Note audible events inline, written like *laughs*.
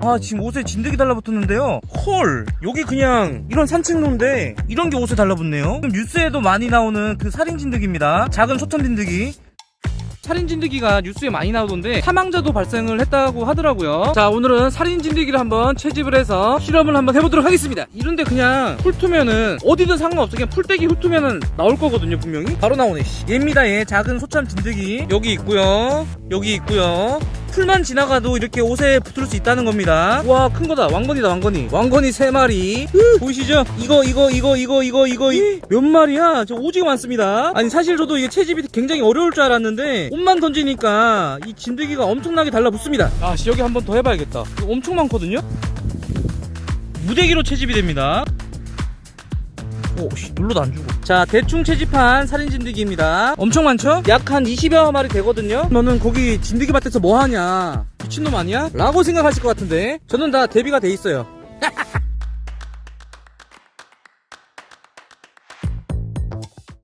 아 지금 옷에 진드기 달라붙었는데요 헐 여기 그냥 이런 산책로인데 이런 게 옷에 달라붙네요 지금 뉴스에도 많이 나오는 그 살인 진드기입니다 작은 소천 진드기 살인 진드기가 뉴스에 많이 나오던데 사망자도 발생을 했다고 하더라고요. 자 오늘은 살인 진드기를 한번 채집을 해서 실험을 한번 해보도록 하겠습니다. 이런데 그냥 훑으면은 어디든 상관없어 그냥 풀떼기 훑으면은 나올 거거든요 분명히. 바로 나오네. 씨. 얘입니다 얘 작은 소참 진드기 여기 있고요. 여기 있고요. 풀만 지나가도 이렇게 옷에 붙을 수 있다는 겁니다. 와, 큰 거다. 왕건이다, 왕건이. 왕건이 세 마리. 으, 보이시죠? 이거, 이거, 이거, 이거, 이거, 이거. 이- 몇 마리야? 저 오지가 많습니다. 아니, 사실 저도 이게 채집이 굉장히 어려울 줄 알았는데, 옷만 던지니까 이 진드기가 엄청나게 달라붙습니다. 아, 씨, 여기 한 번 더 해봐야겠다. 엄청 많거든요? 무대기로 채집이 됩니다. 오, 씨, 눌러도 안 주고. 자, 대충 채집한 살인 진드기입니다. 엄청 많죠? 약 한 20여 마리 되거든요? 너는 거기 진드기 밭에서 뭐 하냐? 미친놈 아니야? 라고 생각하실 것 같은데. 저는 다 대비가 돼 있어요. *laughs*